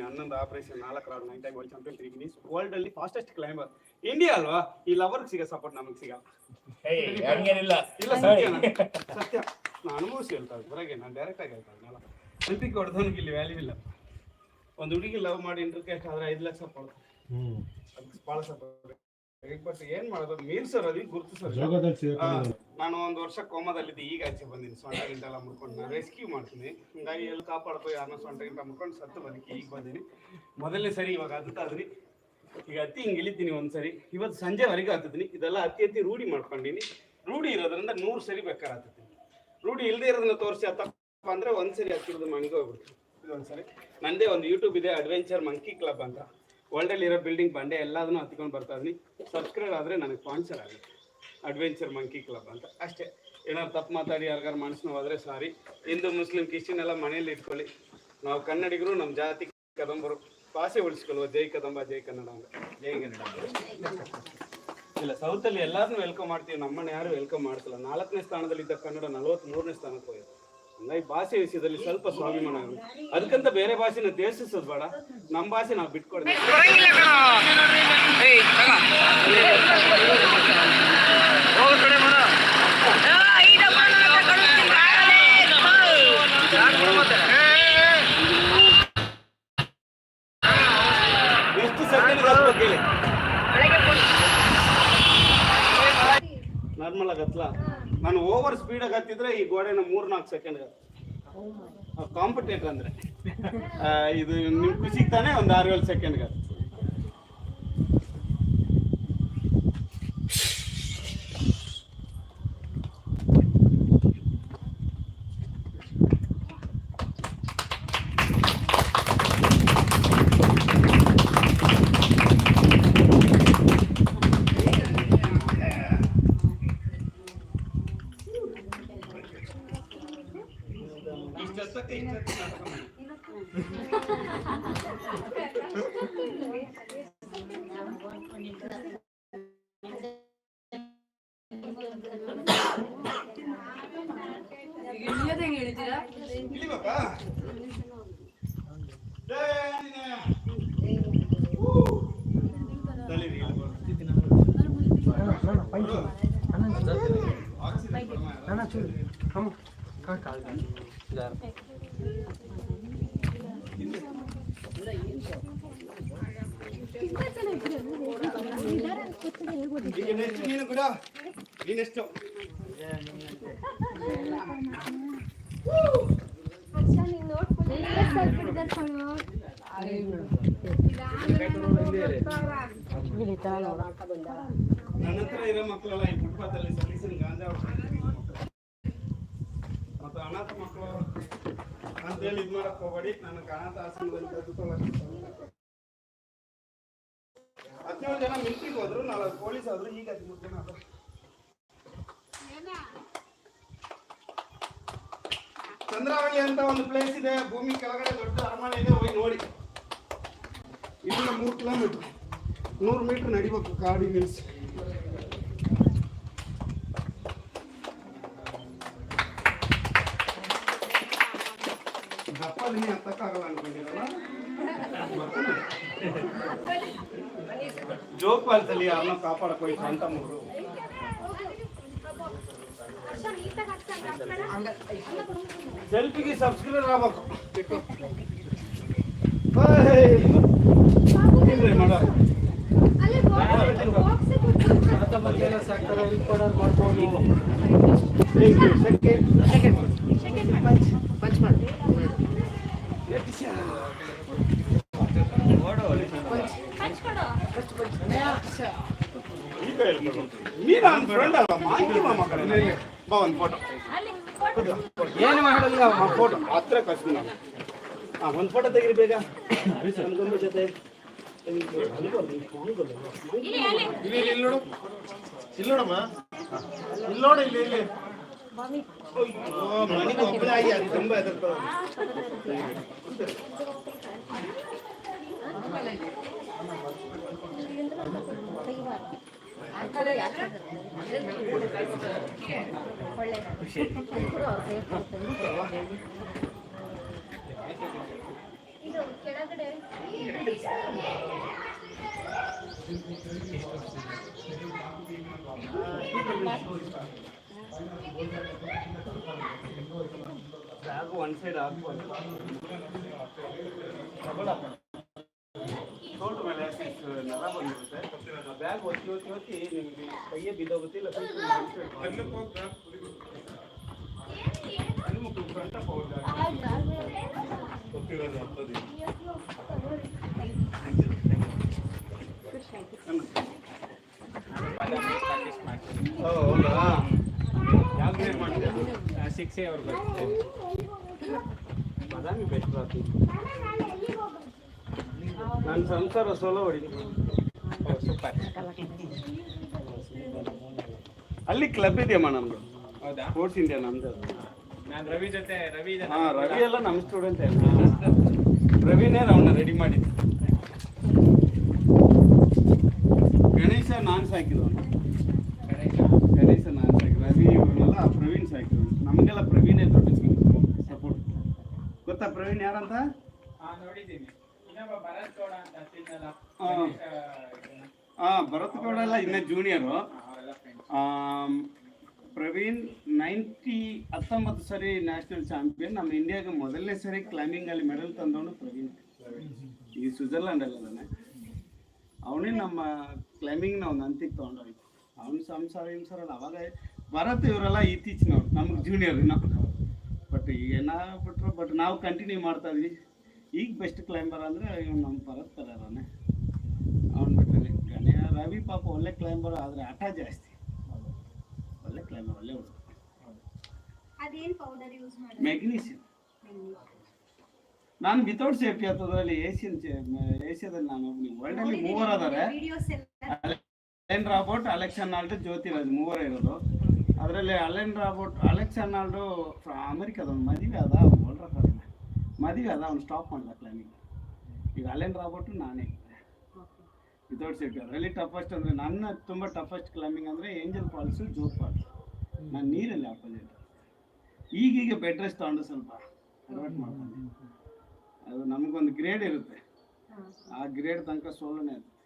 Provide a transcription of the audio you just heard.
ಮಾಡಿದ್ದೀನಿ ಹನ್ನೊಂದು ಆಪರೇಷನ್ ನಾಲ್ಕು round nine time world champion three Guinness world ಅಲ್ಲಿ ಫಾಸ್ಟೆಸ್ಟ್ ಕ್ಲೈಂಬರ್ ಇಂಡಿಯಾ ಅಲ್ವಾ? ಈ ಲವರ್ ಸಿಗ ಸಪೋರ್ಟ್ ನಮಗೆ ಸಿಗಲ್ಲ. ಇಲ್ಲ ಸತ್ಯ ಸತ್ಯ. ನಾನು ಅನುಭವಿಸಿ ಹೇಳ್ತಾ ಹೊರಗೆ ನಾನು ಡೈರೆಕ್ಟ್ ಆಗಿ ಹೇಳ್ತಾ ಇದ್ನಲ್ಲ ಸೆಲ್ಫಿಗೆ ಹೊಡೆದವನಿಗೆ ಇಲ್ಲಿ ವ್ಯಾಲ್ಯೂ ಇಲ್ಲ. ಒಂದು ಹುಡುಗಿ ಲವ್ ಮಾಡಿ ಇಂಟರ್ಕೇಟ್ ಆದ್ರೆ ಐದು ಲಕ್ಷ ಅದಕ್ಕೆ ಭಾಳ ಸಪೋರ್ಟ್ ಬಟ್ ಏನ್ ಮಾಡೋದು? ಸರ್ ಗುರು ಸರ್ ನಾನು ಒಂದು ವರ್ಷ ಕೋಮದಲ್ಲಿದ್ದೆ ಈಗ ಆಚೆ ಬಂದೀನಿ. ಸೊಂಟ ಗಿಂಟೆಲ್ಲ ಮುಡ್ಕೊಂಡು ನಾನು ರೆಸ್ಕ್ಯೂ ಮಾಡ್ತೀನಿ. ಹಿಂಗಾಗಿ ಎಲ್ಲಿ ಕಾಪಾಡ್ತೋ ಯಾರನ್ನ ಸೊಂಟ ಗಿಂಟ ಮುಡ್ಕೊಂಡು ಸತ್ತು ಬದುಕಿ ಈಗ ಬಂದೀನಿ. ಮೊದಲನೇ ಸರಿ ಇವಾಗ ಹತ್ತಾದ್ರಿ ಈಗ ಹತ್ತಿ ಹಿಂಗೆ ಇಳಿತೀನಿ ಒಂದ್ಸರಿ ಇವತ್ತು ಸಂಜೆವರೆಗೆ ಹತ್ತಿದ್ದೀನಿ ಇದೆಲ್ಲ ಅತಿ ಅತಿ ರೂಢಿ ಮಾಡ್ಕೊಂಡಿನಿ. ರೂಢಿ ಇರೋದ್ರಿಂದ ನೂರು ಸರಿ ಬೇಕಾರ ಹತ್ತೀನಿ ರೂಢಿ ಇಲ್ಲದೆ ಇರೋದನ್ನ ತೋರಿಸಿ ಹತ್ತಪ್ಪ ಅಂದ್ರೆ ಒಂದ್ಸರಿ ಹತ್ತಿರೋದು ಮನೆಗೆ ಹೋಗ್ಬಿಡ್ತೀನಿ. ಇದೊಂದ್ಸರಿ. ನಂದೇ ಒಂದು ಯೂಟ್ಯೂಬ್ ಇದೆ ಅಡ್ವೆಂಚರ್ ಮಂಕಿ ಕ್ಲಬ್ ಅಂತ. ವರ್ಲ್ಡ್ ಅಲ್ಲಿ ಇರೋ ಬಿಲ್ಡಿಂಗ್ ಬಂಡೆ ಎಲ್ಲದನ್ನು ಹತ್ಕೊಂಡು ಬರ್ತಾ ಇದೀನಿ ಸಬ್ಸ್ಕ್ರೈಬ್ ಆದ್ರೆ ನನಗೆ ಸ್ಪಾನ್ಸರ್ ಆಗುತ್ತೆ. ಅಡ್ವೆಂಚರ್ ಮಂಕಿ ಕ್ಲಬ್ ಅಂತ. ಅಷ್ಟೇ. ಏನಾದ್ರು ತಪ್ಪು ಮಾತಾಡಿ ಯಾರಿಗಾರು ಮನಸ್ಸು ಹೋದ್ರೆ ಸಾರಿ ಹಿಂದೂ, ಮುಸ್ಲಿಂ, ಕ್ರಿಶ್ಚಿಯನ್ ಎಲ್ಲ ಮನೆಯಲ್ಲಿ ಇಟ್ಕೊಳ್ಳಿ. ನಾವು ಕನ್ನಡಿಗರು ನಮ್ಮ ಜಾತಿ ಕದಂಬರು. ಭಾಷೆ ಉಳಿಸ್ಕೊಳ್ಳುವ ಜೈ ಕದಂಬ, ಜೈ ಕನ್ನಡ ಅಂತ. ಜೈ ಕನ್ನಡ. ಇಲ್ಲ ಸೌತಲ್ಲಿ ಎಲ್ಲರನ್ನೂ ವೆಲ್ಕಮ್ ಮಾಡ್ತೀವಿ. ನಮ್ಮನ್ನ ಯಾರು ವೆಲ್ಕಮ್ ಮಾಡ್ತಿಲ್ಲ ನಾಲ್ಕನೇ ಸ್ಥಾನದಲ್ಲಿದ್ದ ಕನ್ನಡ ನಲವತ್ತ್ ಮೂರನೇ ಸ್ಥಾನಕ್ಕೆ ಹೋಗಿದೆ. ಹಂಗಾಗಿ ಭಾಷೆ ವಿಷಯದಲ್ಲಿ ಸ್ವಲ್ಪ ಸ್ವಾಭಿಮಾನ. ಅದಕ್ಕಂತ ಬೇರೆ ಭಾಷೆನ ದೇಶಿಸೋದು ಬೇಡ. ನಮ್ಮ ಭಾಷೆ ನಾವು ಬಿಟ್ಕೊಡ್ತೀವಿ ನಾರ್ಮಲ್ ಆಗತ್ತಲ್ಲ ನಾನು ಓವರ್ ಸ್ಪೀಡ್ ಆಗಿ ಹತ್ತಿದ್ರೆ ಈ ಗೋಡೆನ ಮೂರ್ ನಾಲ್ಕು ಸೆಕೆಂಡ್ ಕಾಂಪಿಟೇಟರ್ ಅಂದ್ರೆ. ಇದು ನಿಮ್ ಖುಷಿಗೆ ತಾನೇ ಒಂದು ಆರು ಏಳು ಸೆಕೆಂಡ್ಗೆ ಇಷ್ಟೊತ್ತಕ್ಕೆ ಇಷ್ಟೊತ್ತಿಗೆ ನಾಟಕ ಮಾಡಿ. ಇಳಿಬೇಕಾ? ಜೈ ಆಂಜನೇಯ. ಹೂ. ತಲೀರಿ, ಇಲ್ಲಿ ಬರ್ತೀನಿ. ಆಕ್ಸಿಜನ್ ಕಡಿಮೆ ಅಲ್ಲ? ಈಗ ನೆಕ್ಸ್ಟ್ ನೀನು ಕೂಡ ನೀನೆಷ್ಟು ನನ್ನ ಹತ್ರ ಇರೋ ಮಕ್ಕಳೆಲ್ಲ ಈ ಫುಟ್ಪಾತ್ ಅಲ್ಲಿ ಸಲೀಸನ್ ಗಾಂಜಾ ಅಂತೇಳಿ ಇದು ಮಾಡಕ್ ಹೋಗ್ಬೇಡಿ. ನನ್ನ ಅನಾಥ ಆಶ್ರಮದಲ್ಲಿ ತೆಗೆದುಕೊಳ್ಳಕ್ಕೆ ಹದಿನೇಳು ಜನ ಮಿಲ್ಟ್ರಿಗೆ ಹೋದ್ರು ನಾಲ್ಕು ಪೊಲೀಸ್ ಆದ್ರು ಈಗ ಹದಿಮೂರು ಜನ ಆದ್ರು. ಚಂದ್ರಾವಳಿ ಅಂತ ಒಂದು ಪ್ಲೇಸ್ ಇದೆ ಭೂಮಿ ಕೆಳಗಡೆ ದೊಡ್ಡ ಅರಮನೆ ಇದೆ ಹೋಗಿ ನೋಡಿ. ಇಲ್ಲಿಂದ ಮೂರು ಕಿಲೋಮೀಟರ್ ನೂರು ಮೀಟರ್ ನಡಿಬೇಕು ಗಾಡಿ ದಪ್ಪ ದಿನ ಹತ್ತಕ್ಕಾಗಲ್ಲ ಅನ್ಕೊಂಡಿರಲ್ಲ ಜೋಪಾಲ್ದಲ್ಲಿ ಯಾರನ್ನ ಕಾಪಾಡಕ್ ಹೋಯ್ತು ಅಂತ ಮಗಳು ಸೆಲ್ಫಿಗೆ ಸಬ್ಸ್ಕ್ರೈಬರ್ ಆಗ್ಬೇಕು ಹೇಯ್. ನನ್ನ ಫ್ರೆಂಡ್ ಅಲ್ಲ ಮಾಹಿತಿ ಮಕ್ಕಳೇ ಬಾ ಒಂದು ಫೋಟೋ ಏನು ಮಾಡಲ್ಲ ಫೋಟೋ ಹತ್ರ ಕಳ್ಸ್ತೀನಿ ನಾನು. ಹಾಂ ಒಂದು ಫೋಟೋ ತೆಗಿರಿ ಬೇಗ. ನನ್ನ ಗೊಂಬೆ ಜೊತೆ. ಇಲ್ಲಿ ಇಲ್ಲಿ ನೋಡು. ಇಲ್ಲಿ ನೋಡಮ್ಮ. ಇಲ್ಲಿ ನೋಡು ಇಲ್ಲಿ ಇಲ್ಲಿ. ಮನೆಗೆ ಒಬ್ಬಳೇ ಆಗಿ ಅದು ತುಂಬ. ಇದು ಕೆಳ ಕೆಳಗಡೆ ಬ್ಯಾಗ್ ಒನ್ ಸೈಡ್ ಹಾಕ್ಬೋದು ತೋಟದ ಮೇಲೆ ಯಾಕೆ ಇಷ್ಟು ನರ ಬಂದಿರುತ್ತೆ ಬ್ಯಾಗ್ ಒತ್ತಿ ಒತ್ತಿ ಒತ್ತಿ ನಿಮಗೆ ಕೈಯೇ ಬಿದ್ದೋಗುತ್ತೆ ಇಲ್ಲ ಫ್ರಂಟ್ ಹೌದಾ ಯಾವ ಗ್ರೇಡ್ ಮಾಡ್ತೀರಾ ಸಿಕ್ಸೇ ಅವ್ರಿಗೆ ಬಾದಾಮಿ ಬೆಸ್ಟ್ ರಾತ್ರಿ ನನ್ನ ಸಂಸಾರ ಸೋಲೋ ಹೊಡಿ ಸೂಪರ್. ಅಲ್ಲಿ ಕ್ಲಬ್ ಇದೆಯಮ್ಮ ನಮ್ದು. ಹೌದಾ? ಸ್ಪೋರ್ಟ್ಸ್ ಇಂಡಿಯಾ ನಮ್ದು ನಾನು ರವಿ ಜೊತೆ ರವಿ ಹಾ ರವಿ ಎಲ್ಲ ನಮ್ಮ ಸ್ಟೂಡೆಂಟ್ ರವಿನೇ ಅವನ್ನ ರೆಡಿ ಮಾಡಿದ್ದು. ಗಣೇಶ ನಾನು ಸಾಕಿದ್ದು ಗಣೇಶ ನಾನು ಸಾಕಿ ರವಿ ಇವ್ರನ್ನೆಲ್ಲ ಪ್ರವೀಣ್ ಸಾಕಿದ್ರು ನಮಗೆಲ್ಲ ಪ್ರವೀಣೇ ದೊಡ್ಡ ಸಪೋರ್ಟ್ ಗೊತ್ತಾ ಪ್ರವೀಣ್ ಯಾರಂತ? ನೋಡಿದ್ದೀನಿ. ಇನ್ನೊಬ್ಬ ಭರತ್ ಗೌಡ ಅಂತ ಹಾ ಭರತ್ ಗೌಡ ಎಲ್ಲ ಇನ್ನೇ ಜೂನಿಯರು ಪ್ರವೀಣ್ ನೈಂಟಿ ಹತ್ತೊಂಬತ್ತು ಸರಿ ನ್ಯಾಷನಲ್ ಚಾಂಪಿಯನ್ ನಮ್ಮ ಇಂಡಿಯಾಗೆ ಮೊದಲನೇ ಸರಿ ಕ್ಲೈಂಬಿಂಗ್ ಅಲ್ಲಿ ಮೆಡಲ್ ತಂದವನು ಪ್ರವೀಣ್. ಈ ಸ್ವಿಟ್ಜರ್ಲ್ಯಾಂಡ್ ಅಲ್ಲದಾನೆ ಅವನೇ ನಮ್ಮ ಕ್ಲೈಂಬಿಂಗ್ನ ಒಂದು ಅಂತಿಗೆ ತೊಗೊಂಡೋಯ್ತು. ಅವನು ಸಂಸಾರ ಹಿಂಸಾರ ಅವಾಗ ಭರತ್ ಇವರೆಲ್ಲ ಇತ್ತೀಚಿನವ್ರು, ನಮ್ಗೆ ಜೂನಿಯರ್ ಇನ್ನು. ಬಟ್ ಈಗ ಏನಾಗ್ಬಿಟ್ರು ಬಟ್ ನಾವು ಕಂಟಿನ್ಯೂ ಮಾಡ್ತಾ ಇದ್ವಿ. ಈಗ ಬೆಸ್ಟ್ ಕ್ಲೈಂಬರ್ ಅಂದರೆ ಇವ್ನು ನಮ್ಮ ಭರತ್ ಕರಾರನೆ ಅವ್ನು ಬಿಟ್ಟರೆ ಗಣೆ ರವಿ ಪಾಪ ಒಳ್ಳೆ ಕ್ಲೈಂಬರ್ ಆದರೆ ಹಠ ಜಾಸ್ತಿ. ಒಳ್ಳೆ ಕ್ಲೈಂಬರ್ ಒಳ್ಳೆ ಹುಡುಗ ಅದೇನ್ ಪೌಡರ್ ಯೂಸ್ ಮೆಗ್ನೀಷಿಯಂ ನಾನು ವಿತೌಟ್ ಸೇಫ್ಟಿ ಹತ್ತದ್ರಲ್ಲಿ ಏಷ್ಯನ್ ಏಷ್ಯಾದಲ್ಲಿ ನಾನು ವರ್ಲ್ಡ್ ಅಲ್ಲಿ ಮೂವರ್ ಅದಾರೆ. Alain Robert Alex Jyothi Jyothiraj mower ಇರೋದು. ಅದರಲ್ಲಿ ಅಲೆನ್ ರಾಬೋಟ್ ಅಲೆಕ್ಸ್ ಅರ್ನಾಲ್ಡು ಅಮೆರಿಕದ ಒಂದು ಮದುವೆ ಅದ ವರ್ಲ್ಡ್ ಮದುವೆ ಅದ ಅವ್ನು ಸ್ಟಾಪ್ ಮಾಡ್ದ ಕ್ಲೈಮಿಂಗ್ ಈಗ ಅಲೆನ್ ರಾಬೋಟು ನಾನೇ. ವಿತೌಟ್ ಸೀಟ್ ಅದರಲ್ಲಿ ಟಫಸ್ಟ್ ಅಂದರೆ ನನ್ನ ತುಂಬ ಟಫಸ್ಟ್ ಕ್ಲೈಂಬಿಂಗ್ ಅಂದರೆ ಏಂಜಲ್ ಫಾಲ್ಸು ಜೋಗ್ ಫಾಲ್ಸ್ ನಾನು ನೀರಲ್ಲಿ ಹಾಕೊಂಡಿದ್ದೆ ಈಗೀಗ ಬೆಡ್ ರೆಸ್ಟ್ ತಗೊಂಡು ಸ್ವಲ್ಪ ಅಡ್ವರ್ಟ್ ಮಾಡ್ಕೊಂಡು. ಅದು ನಮಗೊಂದು ಗ್ರೇಡ್ ಇರುತ್ತೆ. ಆ ಗ್ರೇಡ್ ತನಕ ಸೋಲನೆ ಇರುತ್ತೆ